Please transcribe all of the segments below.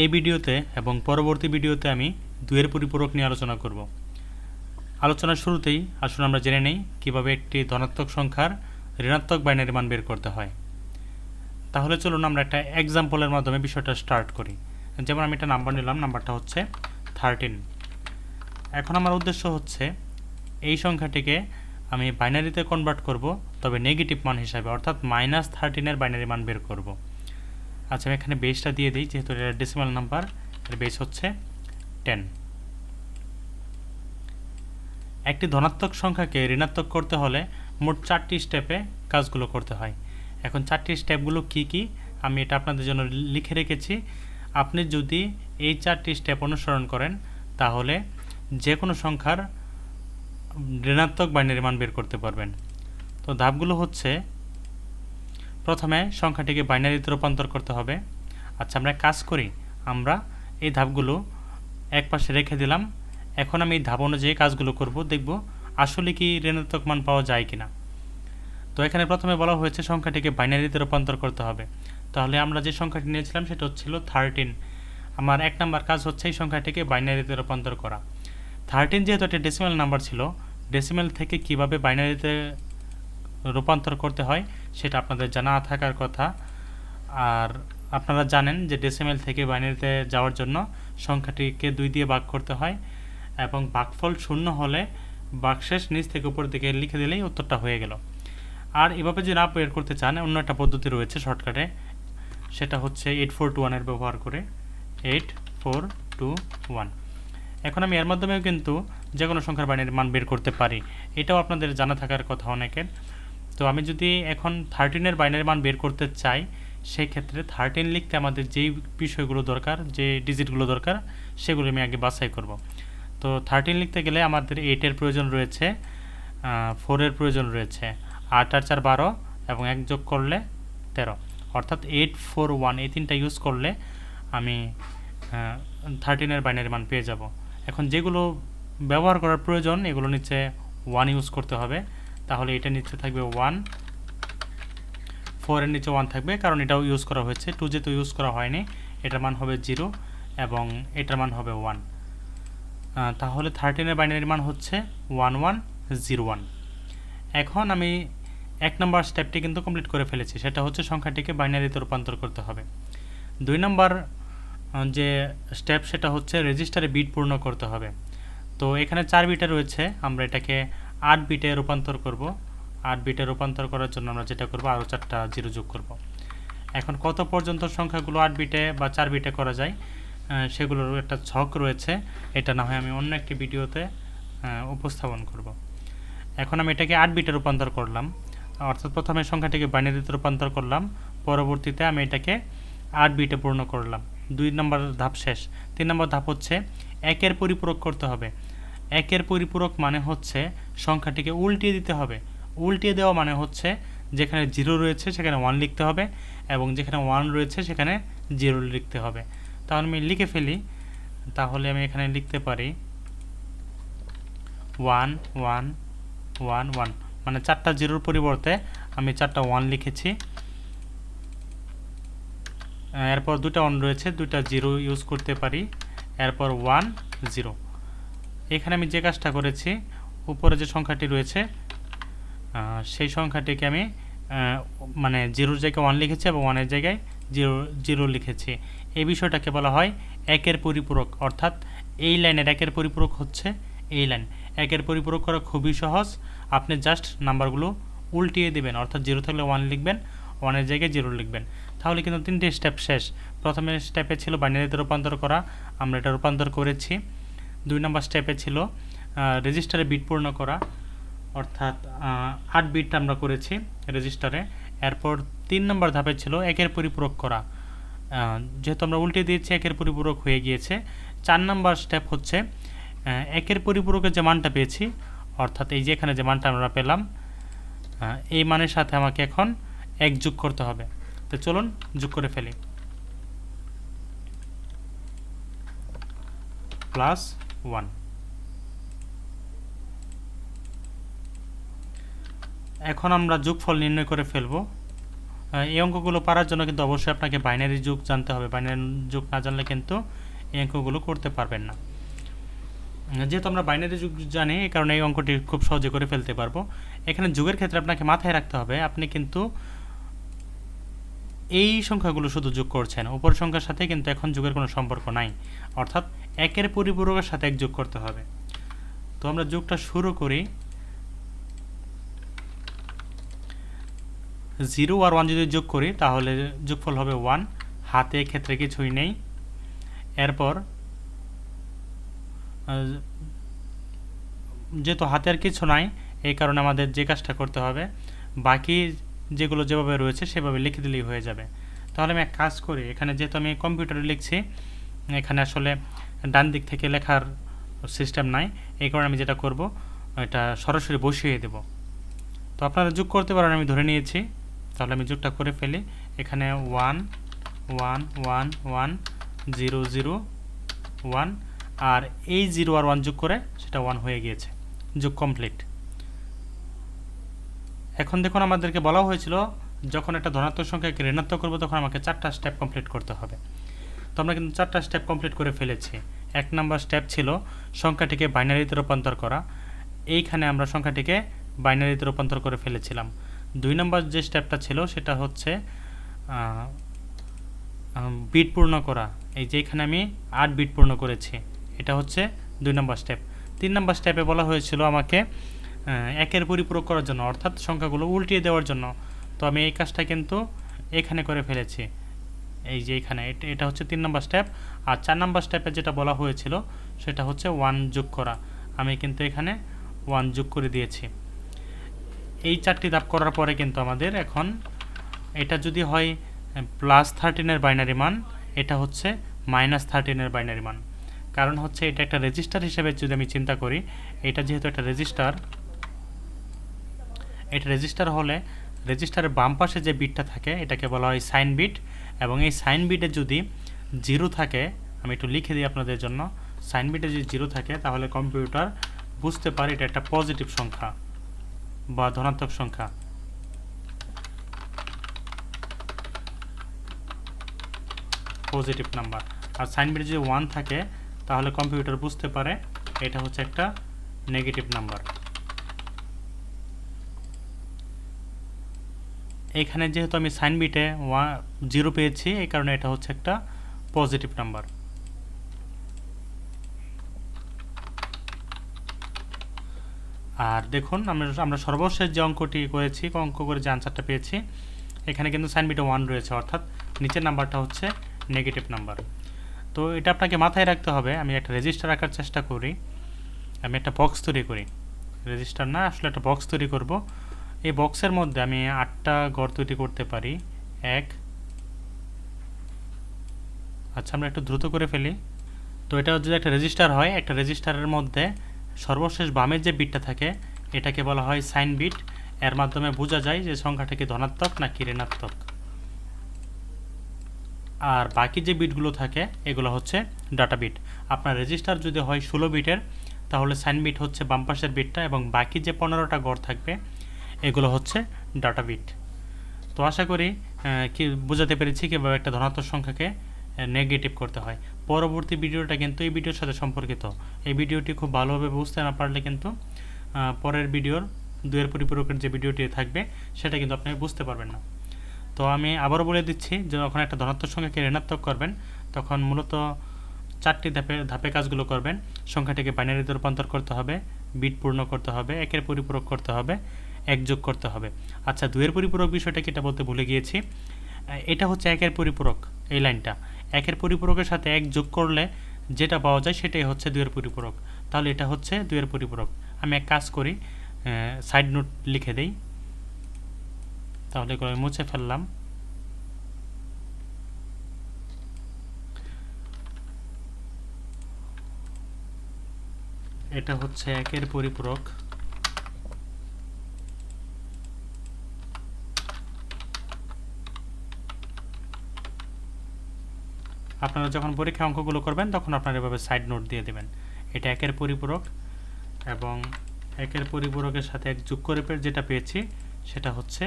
এই ভিডিওতে এবং পরবর্তী ভিডিওতে আমি দুয়ের পরিপূরক নিয়ে আলোচনা করব। আলোচনার শুরুতেই আসুন আমরা জেনে নেই কীভাবে একটি ধনাত্মক সংখ্যার ঋণাত্মক বাইনারি মান বের করতে হয়। তাহলে চলুন আমরা একটা এক্সাম্পলের মাধ্যমে বিষয়টা স্টার্ট করি। যেমন আমি একটা নাম্বার নিলাম নাম্বারটা হচ্ছে থার্টিন এখন আমার উদ্দেশ্য হচ্ছে এই সংখ্যাটিকে আমি বাইনারিতে কনভার্ট করব, তবে নেগেটিভ মান হিসাবে, অর্থাৎ মাইনাস থার্টিনের বাইনারি মান বের করব। আচ্ছা আমি এখানে বেসটা দিয়ে দিই, যেহেতু এটা ডেসিমাল নাম্বার এর বেস হচ্ছে টেন একটি ধনাত্মক সংখ্যাকে ঋণাত্মক করতে হলে মোট চারটি স্টেপে কাজগুলো করতে হয়। এখন চারটি স্টেপগুলো কি কি? আমি এটা আপনাদের জন্য লিখে রেখেছি। আপনি যদি এই চারটি স্টেপ অনুসরণ করেন, তাহলে যে কোনো সংখ্যার ঋণাত্মক বাইনারি মান বের করতে পারবেন। তো ধাপগুলো হচ্ছে প্রথমে সংখ্যাটিকে বাইনারিতে রূপান্তর করতে হবে। আচ্ছা আমরা কাজ করি। আমরা এই ধাপগুলো এক পাশে রেখে দিলাম। এখন আমি এই ধাপ অনুযায়ী কাজগুলো করব। দেখব আসলে কি ঋণাত্মক মান পাওয়া যায় কিনা। তো এখানে প্রথমে বলা হয়েছে সংখ্যাটিকে বাইনারিতে রূপান্তর করতে হবে। তাহলে আমরা যে সংখ্যাটি নিয়েছিলাম সেটা হচ্ছিল থার্টিন আমার এক নাম্বার কাজ হচ্ছে এই সংখ্যাটিকে বাইনারিতে রূপান্তর করা। থার্টিন যেহেতু একটা ডেসিমেল নাম্বার ছিল ডেসিমেল থেকে কীভাবে বাইনারিতে রূপান্তর করতে হয় সেটা আপনাদের জানা থাকার কথা। আর আপনারা জানেন যে ডেসিমেল থেকে বাইনারিতে যাওয়ার জন্য সংখ্যাটিকে দুই দিয়ে ভাগ করতে হয় এবং ভাগফল শূন্য হলে বাকশেষ নিচ থেকে উপর দিকে লিখে দিলেই উত্তরটা হয়ে গেল। আর এভাবে যদি না বের করতে চান, অন্য একটা পদ্ধতি রয়েছে শর্টকাটে। সেটা হচ্ছে এইট ফোর টু ওয়ানের ব্যবহার করে। এইট ফোর টু ওয়ান এখন আমি এর মাধ্যমেও কিন্তু যে কোনো সংখ্যার বাইনারি মান বের করতে পারি। এটাও আপনাদের জানা থাকার কথা অনেকের। তো আমি যদি এখন থার্টিনের বাইনারি মান বের করতে চাই সেই ক্ষেত্রে থার্টিন লিখতে আমাদের যেই বিষয়গুলো দরকার, যে ডিজিটগুলো দরকার, সেগুলো আমি আগে বাছাই করব। তো থার্টিন লিখতে গেলে আমাদের এইটের প্রয়োজন রয়েছে ফোরের প্রয়োজন রয়েছে, আট আর চার বারো, এবং এক যোগ করলে তেরো। অর্থাৎ এইট ফোর ওয়ান এই তিনটা ইউজ করলে আমি থার্টিনের বাইনারি মান পেয়ে যাব। এখন যেগুলো ব্যবহার করার প্রয়োজন, এগুলো নিচে ওয়ান ইউজ করতে হবে। তাহলে এটা নিচে থাকবে ওয়ান ফোরের নিচে ওয়ান থাকবে, কারণ এটাও ইউজ করা হয়েছে। টু যেহেতু ইউজ করা হয়নি, এটার মান হবে জিরো এবং এটার মান হবে ওয়ান তাহলে থার্টিনের বাইনারি মান হচ্ছে ওয়ান ওয়ান জিরো ওয়ান এখন আমি এক নম্বর স্টেপটি কিন্তু কমপ্লিট করে ফেলেছি, সেটা হচ্ছে সংখ্যাটিকে বাইনারিতে রূপান্তর করতে হবে। দুই নম্বর যে স্টেপ সেটা হচ্ছে রেজিস্টারে বিট পূর্ণ করতে হবে। তো এখানে চার বিটে রয়েছে, আমরা এটাকে আট বিটে রূপান্তর করব। আট বিটে রূপান্তর করার জন্য আমরা যেটা করব, আরও চারটা জিরো যোগ করব। এখন কত পর্যন্ত সংখ্যাগুলো আট বিটে বা চার বিটে করা যায় সেগুলোর একটা ছক রয়েছে। এটা না হয় আমি অন্য একটি ভিডিওতে উপস্থাপন করব। এখন আমি এটাকে আট বিটে রূপান্তর করলাম। অর্থাৎ প্রথমে সংখ্যাটিকে বাইনারিতে রূপান্তর করলাম। পরবর্তীতে আমি এটাকে আট বিটে পূর্ণ করলাম। দুই নম্বর ধাপ শেষ। তিন নম্বর ধাপ হচ্ছে একের পরিপূরক করতে হবে। একের পরিপূরক মানে হচ্ছে সংখ্যাটিকে উল্টিয়ে দিতে হবে। উল্টিয়ে দেওয়া মানে হচ্ছে যেখানে জিরো রয়েছে সেখানে ওয়ান লিখতে হবে এবং যেখানে ওয়ান রয়েছে সেখানে জিরো লিখতে হবে। তাহলে আমি লিখে ফেলি। তাহলে আমি এখানে লিখতে পারি ওয়ান ওয়ান ওয়ান ওয়ান মানে চারটা জিরোর পরিবর্তে আমি চারটা ওয়ান লিখেছি। এরপর দুটা ওয়ান রয়েছে দুটা জিরো ইউজ করতে পারি। এরপর ওয়ান জিরো এখানে আমি যে কাজটা করেছি, উপরে যে সংখ্যাটি রয়েছে সেই সংখ্যাটিকে আমি মানে জিরোর জায়গায় ওয়ান লিখেছি এবং ওয়ানের জায়গায় জিরো জিরো লিখেছি। এই বিষয়টাকে বলা হয় একের পরিপূরক, অর্থাৎ এই লাইনের একের পরিপূরক হচ্ছে এই লাইন। একের পরিপূরক করা খুবই সহজ। আপনি জাস্ট নাম্বারগুলো উল্টিয়ে দেবেন, অর্থাৎ জিরো থাকলে ওয়ান লিখবেন ওয়ানের জায়গায় জিরো লিখবেন। তাহলে কিন্তু তিনটে স্টেপ শেষ। প্রথমে স্টেপে ছিল বাইনারিতে রূপান্তর করা। আমরা এটা রূপান্তর করেছি। দুই নম্বর স্টেপে ছিল রেজিস্টারে বিট পূর্ণ করা। অর্থাৎ আট বিট আমরা করেছি রেজিস্টারে এরপর তিন নম্বর ধাপে ছিল একের পরিপূরক করা। যেহেতু আমরা উল্টে দিয়েছি, একের পরিপূরক হয়ে গিয়েছে। চার নম্বর স্টেপ হচ্ছে একের পরিপূরকের যে মানটা পেয়েছি, অর্থাৎ এই যে এখানে যে মানটা আমরা পেলাম এই মানের সাথে আমাকে এখন এক যোগ করতে হবে। তো চলুন, যোগ করে ফেলি। প্লাস ওয়ান এখন আমরা যোগফল নির্ণয় করে ফেলব। এই অঙ্কগুলো পারার জন্য কিন্তু অবশ্যই আপনাকে বাইনারি যুগ জানতে হবে। বাইনারি যুগ না জানলে কিন্তু এই অঙ্কগুলো করতে পারবেন না। যেহেতু আমরা বাইনারি যুগ জানি, এই কারণে এই অঙ্কটি খুব সহজে করে ফেলতে পারব। এখানে যুগের ক্ষেত্রে আপনাকে মাথায় রাখতে হবে, আপনি কিন্তু এই সংখ্যাগুলো শুধু যোগ করছেন। উপর সংখ্যার সাথে কিন্তু এখন যুগের কোনো সম্পর্ক নাই। অর্থাৎ একের পরিপূরকের সাথে এক যোগ করতে হবে। তো আমরা যোগটা শুরু করি। জিরো আর ওয়ান যদি যোগ করি, তাহলে যোগফল হবে ওয়ান। হাতে ক্ষেত্রে কিছুই নেই। এরপর যেহেতু হাতে আর কিছু নাই, এই কারণে আমাদের যে কাজটা করতে হবে, বাকি যেগুলো যেভাবে রয়েছে সেভাবে লিখে দিলেই হয়ে যাবে। তাহলে আমি এক কাজ করি। এখানে যেহেতু আমি কম্পিউটারে লিখছি, এখানে আসলে ডান দিক থেকে লেখার সিস্টেম নাই। এই কারণে আমি যেটা করব, এটা সরাসরি বসিয়ে দেব। তো আপনারা যোগ করতে পারেন, আমি ধরে নিয়েছি। তাহলে আমি যোগটা করে ফেলি। এখানে one one one one zero zero one আর এই জিরো আর ওয়ান যোগ করে সেটা ওয়ান হয়ে গিয়েছে। যোগ কমপ্লিট এখন দেখুন, আমাদেরকে বলা হয়েছিল, যখন একটা ধনাত্মক সংখ্যাকে ঋণাত্মক করব, তখন আমাকে চারটা স্টেপ কমপ্লিট করতে হবে। তো আমরা কিন্তু চারটা স্টেপ কমপ্লিট করে ফেলেছি। এক নম্বর স্টেপ ছিল সংখ্যাটিকে বাইনারিতে রূপান্তর করা। এইখানে আমরা সংখ্যাটিকে বাইনারিতে রূপান্তর করে ফেলেছিলাম। দুই নম্বর যে স্টেপটা ছিল সেটা হচ্ছে বিট পূর্ণ করা। এই যে এখানে আমি আট বিট পূর্ণ করেছি, এটা হচ্ছে দুই নম্বর স্টেপ। তিন নম্বর স্টেপে বলা হয়েছিল আমাকে একের পরিপূরক করার জন্য, অর্থাৎ সংখ্যাগুলো উল্টিয়ে দেওয়ার জন্য। তো আমি এই কাজটা কিন্তু এখানে করে ফেলেছি। এই যে এখানে, এটা- হচ্ছে তিন নম্বর স্টেপ আর চার নম্বর স্টেপে যেটা বলা হয়েছিল, সেটা হচ্ছে ওয়ান যোগ করা। আমি কিন্তু এখানে ওয়ান যোগ করে দিয়েছি। এই চারটি ধাপ করার পরে কিন্তু আমাদের এখন এটা যদি হয় প্লাস থার্টিনের বাইনারি মান, এটা হচ্ছে মাইনাস থার্টিনের বাইনারি মান। কারণ হচ্ছে এটা একটা রেজিস্টার হিসেবে যদি আমি চিন্তা করি, এটা যেহেতু একটা রেজিস্টার এটা রেজিস্টার হলে রেজিস্টারের বাম পাশে যে বিটটা থাকে, এটাকে বলা হয় সাইন বিট এবং এই সাইন বিটে যদি জিরো থাকে, আমি একটু লিখে দিই আপনাদের জন্য, সাইন বিটে যদি জিরো থাকে, তাহলে কম্পিউটার বুঝতে পারে এটা একটা পজিটিভ সংখ্যা বা ধনাত্মক সংখ্যা। Positive number. আর সাইন বিটে যদি ওয়ান থাকে, তাহলে কম্পিউটার বুঝতে পারে এটা হচ্ছে একটা নেগেটিভ নাম্বার। এখানে যেহেতু আমি সাইন বিটে ওয়ান জিরো পেয়েছি, এই কারণে এটা হচ্ছে একটা পজিটিভ নাম্বার আর দেখুন, আমরা আমরা সর্বশেষ যে অঙ্কটি করেছি অঙ্ক করে যে আনসারটা পেয়েছি, এখানে কিন্তু সাইন বিটে ওয়ান রয়েছে, অর্থাৎ নিচের নাম্বারটা হচ্ছে নেগেটিভ নাম্বার তো এটা আপনাকে মাথায় রাখতে হবে, আমি একটা রেজিস্টার রাখার চেষ্টা করি, আমি একটা বক্স তৈরি করি। রেজিস্টার না, আসলে একটা বক্স তৈরি করব এই বক্সের মধ্যে আমি আটটা ঘর তৈরি করতে পারি। এক। আচ্ছা আমরা একটু দ্রুত করে ফেলি। তো এটা যদি একটা রেজিস্টার হয়, একটা রেজিস্টারের মধ্যে সর্বশেষ বামের যে বিটটা থাকে, এটাকে বলা হয় সাইন বিট এর মাধ্যমে বোঝা যায় যে সংখ্যাটা কি ধনাত্মক নাকি ঋণাত্মক। আর বাকি যে বিটগুলো থাকে, এগুলো হচ্ছে ডাটা বিট আপনার রেজিস্টার যদি হয় ষোলো বিটের তাহলে সাইন বিট হচ্ছে বাম পাশের বিটটা এবং বাকি যে পনেরোটা গড় থাকবে এগুলো হচ্ছে ডাটা বিট তো আশা করি কি বোঝাতে পেরেছি কীভাবে একটা ধনাত্মক সংখ্যাকে নেগেটিভ করতে হয়। পরবর্তী ভিডিওটা কিন্তু এই ভিডিওর সাথে সম্পর্কিত। এই ভিডিওটি খুব ভালোভাবে বুঝতে না পারলে কিন্তু পরের ভিডিওর দুয়ের পরিপূরকের যে ভিডিওটি থাকবে, সেটা কিন্তু আপনি বুঝতে পারবেন না। তো আমি আবারও বলে দিচ্ছি যে যখন একটা ধনাত্মক সংখ্যাকে ঋণাত্মক করবেন, তখন মূলত চারটি ধাপে ধাপে কাজগুলো করবেন। সংখ্যাটিকে বাইনারিতে রূপান্তর করতে হবে বিট পূর্ণ করতে হবে, একের পরিপূরক করতে হবে এক যোগ করতে হবে। আচ্ছা দুয়ের পরিপূরক বিষয়টা কি এটা বলতে ভুলে গিয়েছি। এটা হচ্ছে একের পরিপূরক, এই লাইনটা। একের পরিপূরকের সাথে এক যোগ করলে যেটা পাওয়া যায় সেটাই হচ্ছে দুয়ের পরিপূরক। তাহলে এটা হচ্ছে দুয়ের পরিপূরক। আমি এক কাজ করি সাইড নোট লিখে দেই। তাহলে আমি মুছে ফেললাম। এটা হচ্ছে একের পরিপূরক। আপনারা যখন পরীক্ষা অঙ্কগুলো করবেন, তখন আপনারা এভাবে সাইড নোট দিয়ে দেবেন। এটা একের পরিপূরক এবং একের পরিপূরকের সাথে এক যোগ করে যেটা পেয়েছি, সেটা হচ্ছে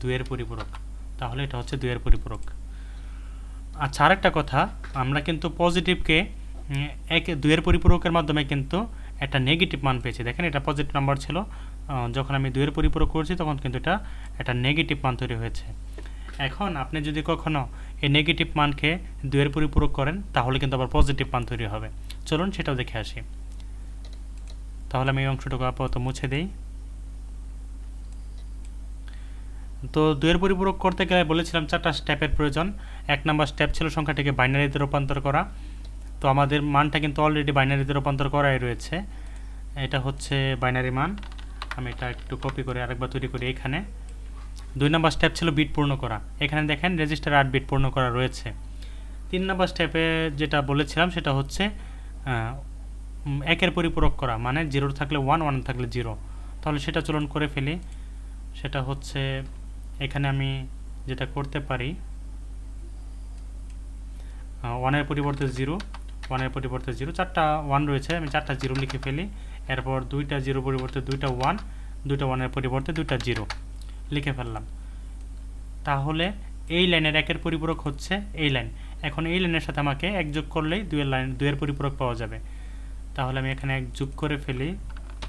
দুয়ের পরিপূরক। তাহলে এটা হচ্ছে দুইয়ের পরিপূরক। আচ্ছা আরেকটা কথা, আমরা কিন্তু পজিটিভকে এক দুইয়ের পরিপূরকের মাধ্যমে কিন্তু একটা নেগেটিভ মান পেয়েছি। দেখেন, এটা পজিটিভ নাম্বার ছিল। যখন আমি দুয়ের পরিপূরক করছি, তখন কিন্তু এটা একটা নেগেটিভ মান তৈরি হয়েছে। এখন আপনি যদি কখনো এই নেগেটিভ মানকে দুইয়ের পরিপূরক করেন, তাহলে কিন্তু আবার পজিটিভ মান তৈরি হবে। চলুন সেটাও দেখে আসি। তাহলে আমি এই অংশটুকু আপাতত মুছে দিই। তো দুইয়ের পরিপূরক করতে গেলে বলেছিলাম চারটা স্টেপের প্রয়োজন। এক নাম্বার স্টেপ ছিল সংখ্যাটিকে বাইনারিতে রূপান্তর করা। তো আমাদের মানটা কিন্তু অলরেডি বাইনারিতে রূপান্তর করাই রয়েছে। এটা হচ্ছে বাইনারি মান। আমি এটা একটু কপি করে আরেকবার তৈরি করি এখানে। দুই নাম্বার স্টেপ ছিল বিট পূর্ণ করা। এখানে দেখেন রেজিস্টার আট বিট পূর্ণ করা রয়েছে। তিন নাম্বার স্টেপে যেটা বলেছিলাম সেটা হচ্ছে একের পরিপূরক করা মানে জিরো থাকলে ওয়ান ওয়ান থাকলে জিরো তাহলে সেটা চলন করে ফেলি। সেটা হচ্ছে, এখানে আমি যেটা করতে পারি ওয়ানের পরিবর্তে জিরো ওয়ানের পরিবর্তে জিরো চারটা ওয়ান রয়েছে, আমি চারটা জিরো লিখে ফেলি। এরপর দুইটা জিরো পরিবর্তে দুইটা ওয়ান দুইটা ওয়ানের পরিবর্তে দুইটা জিরো লিখে ফেললাম। তাহলে এই লাইনের একের পরিপূরক হচ্ছে এই লাইন। এখন এই লাইনের সাথে আমাকে এক যোগ করলেই দুইয়ের লাইন, দুইয়ের পরিপূরক পাওয়া যাবে। তাহলে আমি এখানে এক যোগ করে ফেলি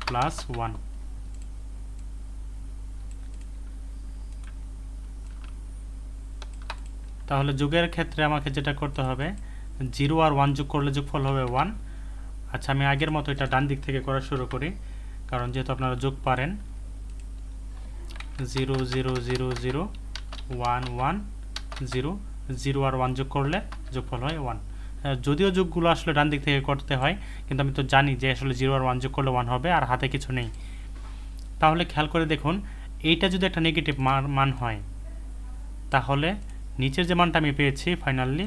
প্লাস ওয়ান তাহলে যোগের ক্ষেত্রে আমাকে যেটা করতে হবে জিরো আর ওয়ান যোগ করলে যোগফল হবে ওয়ান আচ্ছা আমি আগের মতো এটা ডান দিক থেকে করা শুরু করি, কারণ যেহেতু আপনারা যোগ পারেন zero zero zero zero one one zero zero আর ওয়ান যোগ করলে যোগফল হয় ওয়ান যদিও যোগগুলো আসলে ডান দিক থেকে করতে হয়, কিন্তু আমি তো জানি যে আসলে জিরো আর ওয়ান যোগ করলে ওয়ান হবে আর হাতে কিছু নেই। তাহলে খেয়াল করে দেখুন, এইটা যদি একটা নেগেটিভ মান হয়, তাহলে নিচের যে মানটা আমি পেয়েছি ফাইনালি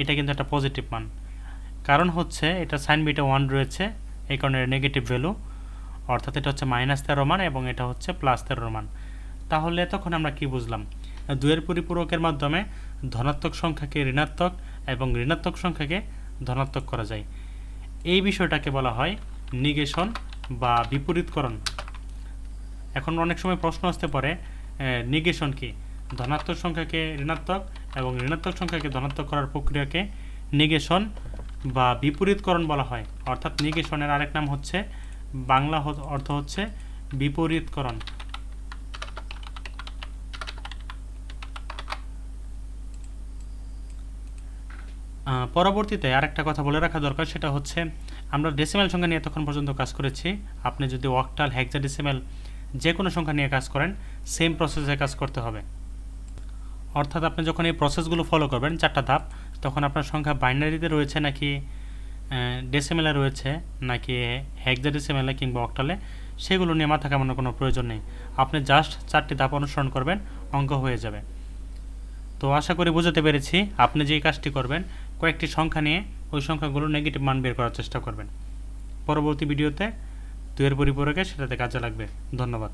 এটা কিন্তু একটা পজিটিভ মান। কারণ হচ্ছে এটা সাইন বিটা ওয়ান রয়েছে, এই কারণে নেগেটিভ ভ্যালু অর্থাৎ এটা হচ্ছে মাইনাস তেরো মান এবং এটা হচ্ছে প্লাস তেরো মান। তাহলে তখন আমরা কি বুঝলাম? দুয়ের পরিপূরকের মাধ্যমে ধনাত্মক সংখ্যাকে ঋণাত্মক এবং ঋণাত্মক সংখ্যাকে ধনাত্মক করা যায়। এই বিষয়টাকে বলা হয় নিগেশন বা বিপরীতকরণ। এখন অনেক সময় প্রশ্ন আসতে পারে নিগেশন কি? ধনাত্মক সংখ্যাকে ঋণাত্মক এবং ঋণাত্মক সংখ্যাকে ধনাত্মক করার প্রক্রিয়াকে নিগেশন বা বিপরীতকরণ বলা হয়। অর্থাৎ নিগেশনের আরেক নাম হচ্ছে, বাংলা অর্থ হচ্ছে বিপরীতকরণ। পরবর্তীতে আরেকটা কথা বলে রাখা দরকার, সেটা হচ্ছে আমরা ডেসিমেল সংখ্যা নিয়ে তখন পর্যন্ত কাজ করেছি। আপনি যদি অক্টাল হেক্সাডেসিমেল যে কোনো সংখ্যা নিয়ে কাজ করেন সেম প্রসেসে কাজ করতে হবে। অর্থাৎ আপনি যখন এই প্রসেসগুলো ফলো করবেন, চারটা ধাপ, তখন আপনার সংখ্যা বাইনারিতে রয়েছে নাকি ডেসিমেলে রয়েছে নাকি হেক্সাডেসিমেলে কিংবা অক্টালে সেগুলো নিয়ে মাথা কামানোর কোনো প্রয়োজন নেই। আপনি জাস্ট চারটি ধাপ অনুসরণ করবেন, অঙ্ক হয়ে যাবে। তো আশা করি বুঝতে পেরেছি, আপনি যেই কাজটি করবেন কয়েকটি সংখ্যা নিয়ে ওই সংখ্যাগুলো নেগেটিভ মান বের করার চেষ্টা করবেন। পরবর্তী ভিডিওতে দুয়ের পরিপূরকে সেটাতে কাজে লাগবে। ধন্যবাদ।